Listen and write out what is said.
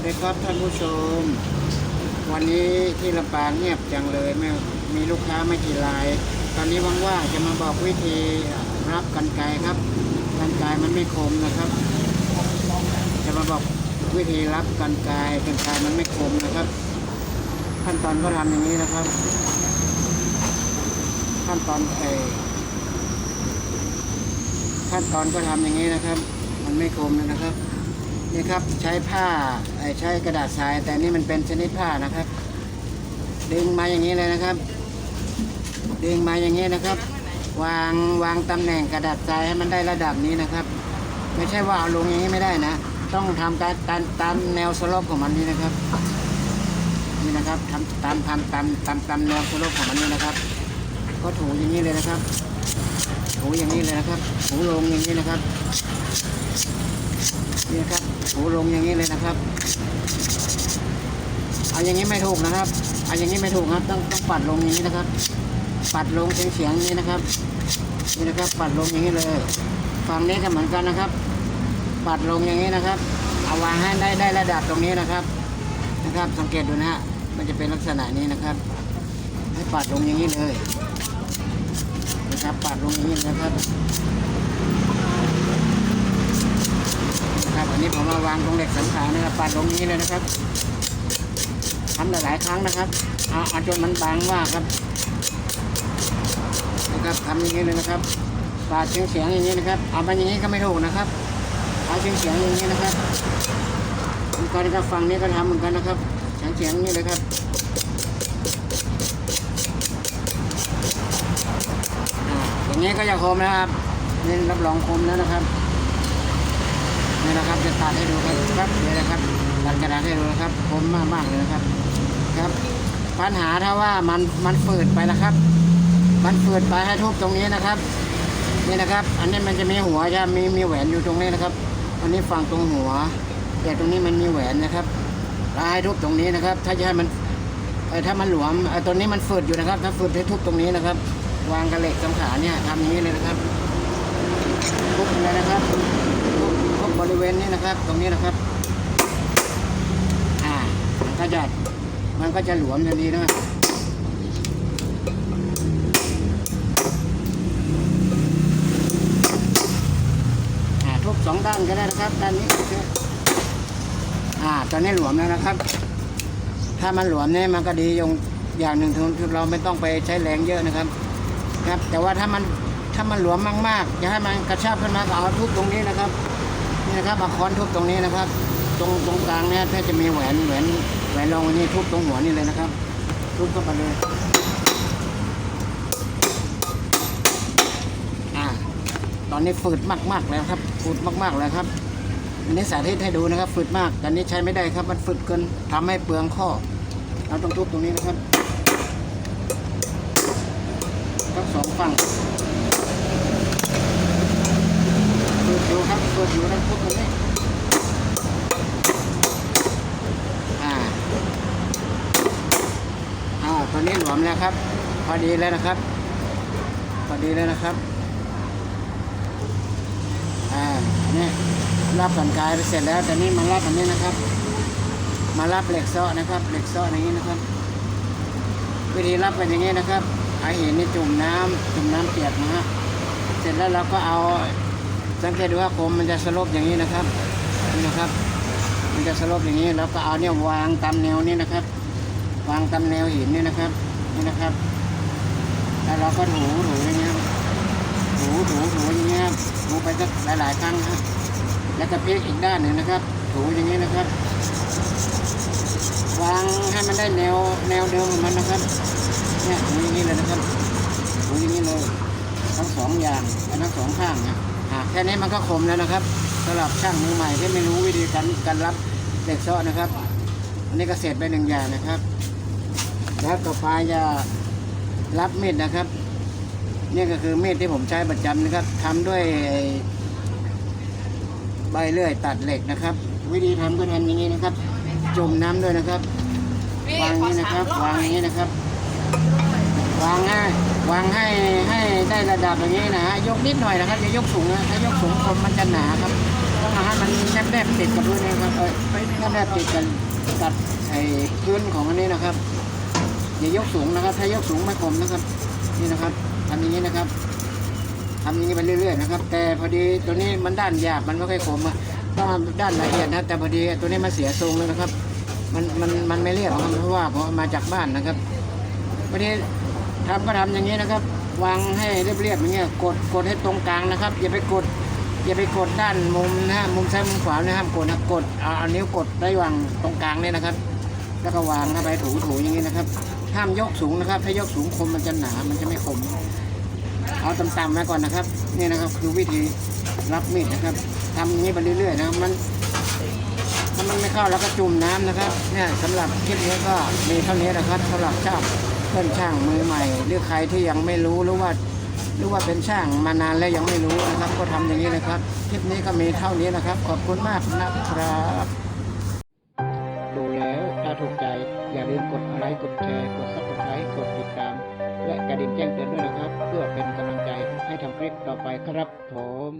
วัสดีครับท่านผู้ชม วันนี้ที่ลำปางเงียบจังเลยไม่มีลูกค้าไม่กี่ราย ตอนนี้ว่างๆจะมาบอกวิธีรับกันไกครับ กันไกมันไม่คมนะครับ จะมาบอกวิธีรับกันไกกันไกมันไม่คมนะครับ ขั้นตอนก็ทำอย่างนี้นะครับ ขั้นตอนไอขั้นตอนก็ทำอย่างนี้นะครับ มันไม่คมนะครับ นี่ครับใช้ผ้าใช้กระดาษทราย แต่นี่มันเป็นชนิดผ้านะครับ ดึงมาอย่างนี้เลยนะครับ ดึงมาอย่างนี้นะครับ วางวางตำแหน่งกระดาษทรายให้มันได้ระดับนี้นะครับ ไม่ใช่ว่าเอาลงอย่างนี้ไม่ได้นะ ต้องทำตามตามตามแนวสลปของมันนี่นะครับ นี่นะครับทำตามทำตามตามตามแนวสลปของมันนี่นะครับ ก็ถูอย่างนี้เลยนะครับถูอย่างนี้เลยนะครับถูลงอย่างนี้นะครับ นี่ครับถูลงอย่างนี้เลยนะครับ เอาอย่างนี้ไม่ถูกนะครับ เอาอย่างนี้ไม่ถูกครับ ต้องต้องปัดลงอย่างนี้นะครับ ปัดลงเฉียงเฉียงๆนี้นะครับ นี่นะครับ ปัดลงอย่างนี้เลย ฝั่งนี้ก็เหมือนกันนะครับ ปัดลงอย่างนี้นะครับ เอาวางให้ได้ได้ระดับตรงนี้นะครับ นะครับ สังเกตดูนะฮะ มันจะเป็นลักษณะนี้นะครับ ให้ปัดลงอย่างนี้เลย นะครับ ปัดลงอย่างนี้นะครับ ครับอันนี้ผมมาวางตรงเหล็กสันขาวนะครับปาดตรงนี้เลยนะครับทำหลายๆครั้งนะครับเอาเอาจนมันบางมากครับนะครับทำอย่างนี้เลยนะครับปาดเฉียงเฉียงอย่างนี้นะครับเอามาอย่างนี้ก็ไม่ถูกนะครับเอาเฉียงเฉียงอย่างนี้นะครับเหมือนกันนะครับฝั่งนี้ก็ทำเหมือนกันนะครับเฉียงเฉียงๆอย่างนี้เลยครับอ่าอย่างนี้ก็จะคมนะครับนี่รับรองคมแล้วนะครับ นี่นะครับจะตัดให้ดูครับครับนี่นะครับตัดกระดาษให้ดูนะครับคมมากมากเลยนะครับครับปัญหาถ้าว่ามันมันฝืดไปนะครับ มันฝืดไปให้ทุบตรงนี้นะครับนี่นะครับ อันนี้มันจะมีหัวจะมีมีแหวนอยู่ตรงนี้นะครับ อันนี้ฝั่งตรงหัว แต่ตรงนี้มันมีแหวนนะครับล้วให้ทุบตรงนี้นะครับ ถ้าจะให้มันถ้ามันหลวมเอ่อตัวนี้มันฝืดอยู่นะครับ ถ้าฝืดให้ทุบตรงนี้นะครับ วางกระเหล็กสำขาเนี่ยทำนี้เลยนะครับทุบเลยนะครับ บริเวณนี้นะครับ ตรงนี้นะครับ อ่า มันก็จะมันก็จะหลวมทันทีนะครับอ่าทุบสองด้านก็ได้นะครับ ด้านนี้ก็อ่า ตอนนี้หลวมแล้วนะครับ ถ้ามันหลวมเนี่ยมันก็ดีอย่างอย่างหนึ่งคือเราไม่ต้องไปใช้แรงเยอะนะครับ ครับ แต่ว่าถ้ามันถ้ามันหลวมมากๆจะให้มันกระชับขึ้นมาก็เอาทุบตรงนี้นะครับ นี่นะครับเอาค้อนทุบตรงนี้นะครับ ตรงตรงกลางเนี่ยถ้าจะมีแหวนแหวนแหวนรองอันนี้ทุบตรงหัวนี่เลยนะครับ ทุบเข้าไปเลยอ่าตอนนี้ฝืดมากๆแล้วครับฝืดมากๆแล้วครับอันนี้สาธิตให้ดูนะครับฝืดมากแต่นี้ใช้ไม่ได้ครับมันฝืดเกินทำให้เปลืองข้อเราต้องทุบตรงนี้นะครับทั้งสองฝั่ง ดดูครับเปิดอยู่นะพวกนี้อ่าอ่าตอนนี้หลวมแล้วครับ พอดีแล้วนะครับ พอดีแล้วนะครับอ่าเนี่ยรับกันกายไปเสร็จแล้วต่นี่มารับอันนี้นะครับ มารับเหล็กเซาะนะครับ เหล็กเซาะอย่างนี้นะครับ วิธีรับเป็นอย่างนี้นะครับเอาหินนี่จุ่มน้ำจุ่มน้ำเปียกนะฮะ เสร็จแล้วเราก็เอา สังเกตดูว่าคมมันจะสลบอย่างนี้นะครับนี่นะครับ มันจะสลบอย่างนี้แล้วก็เอาเนี่ยวางตามแนวนี้นะครับ วางตามแนวหินนี่นะครับนี่นะครับ แล้วเราก็ถูถูอย่างเงี้ยถูถูถูอย่างเงี้ยถูไปสักหลายๆครั้งครับแล้วก็พลิกอีกด้านหนึ่งนะครับ ถูอย่างนี้นะครับ วางให้มันได้แนวแนวเดิมของมันนะครับเนี่ยถูอย่างนี้เลยนะครับถูอย่างนี้เลยทั้งสองอย่างทั้งสองข้างนะ แค่นี้มันก็คมแล้วนะครับสำหรับช่างมือใหม่ที่ไม่รู้วิธีการการรับเหล็กเซาะนะครับ อันนี้ก็เสร็จไปหนึ่งอย่างนะครับ แล้วต่อไปจะรับมีดนะครับนี่ก็คือมีดที่ผมใช้ประจำนะครับทำด้วยใบเลื่อยตัดเหล็กนะครับ วิธีทำก็ทำอย่างนี้นะครับ จมน้ำด้วยนะครับ วางอย่างนี้นะครับ วางอย่างนี้นะครับ วางให้วางให้ให้ได้ระดับอย่างนี้นะฮะยกนิดหน่อยนะครับอย่ายกสูงนะถ้ายกสูงคนมันจะหนาครับต้องให้มันแนบๆติดกับพื้นนะครับเอ้ยแนบๆติดกันกับไอ้พื้นของอันนี้นะครับอย่ายกสูงนะครับ ถ้ายกสูงไม่คมนะครับ นี่นะครับทำอย่างนี้นะครับทำอย่างนี้ไปเรื่อยๆนะครับ แต่พอดีตัวนี้มันด้านหยาบมันไม่ค่อยคมอะต้องด้านละเอียดนะแต่พอดีตัวนี้มันเสียทรงเลยนะครับ มันมันมันไม่เรียบครับเพราะว่าผมมาจากบ้านนะครับวันนี้ ทำก็ทำอย่างนี้นะครับ วางให้เรียบๆอย่างเงี้ยกดกดให้ตรงกลางนะครับ อย่าไปกด อย่าไปกดด้านมุมนะฮะมุมซ้ายมุมขวานะห้ามกดนะกดเอาเอานิ้วกดได้วางตรงกลางเนี่ยนะครับ แล้วก็วางเข้าไปถูถูอย่างนี้นะครับ ห้ามยกสูงนะครับ ถ้ายกสูงคมมันจะหนา มันจะไม่คมเอาต่ำๆไว้ก่อนนะครับนี่นะครับคือวิธีรับมีดนะครับทำอย่างนี้ไปเรื่อยๆนะครับมันถ้ามันไม่เข้าแล้วก็จุ่มน้ำนะครับเนี่ยสำหรับคลิปนี้ก็มีเท่านี้นะครับสำหรับช่า เพื่อนช่างมือใหม่ หรือใครที่ยังไม่รู้หรือว่าหรือว่าเป็นช่างมานานแล้วยังไม่รู้นะครับ ก็ทำอย่างนี้นะครับคลิปนี้ก็มีเท่านี้นะครับ ขอบคุณมากนะครับ ดูแล้วถ้าถูกใจอย่าลืมกดไลค์กดแชร์กดซับสไครต์กดติดตาม และกระดิ่งแจ้งเตือนด้วยนะครับ เพื่อเป็นกำลังใจให้ทำคลิปต่อไปครับผม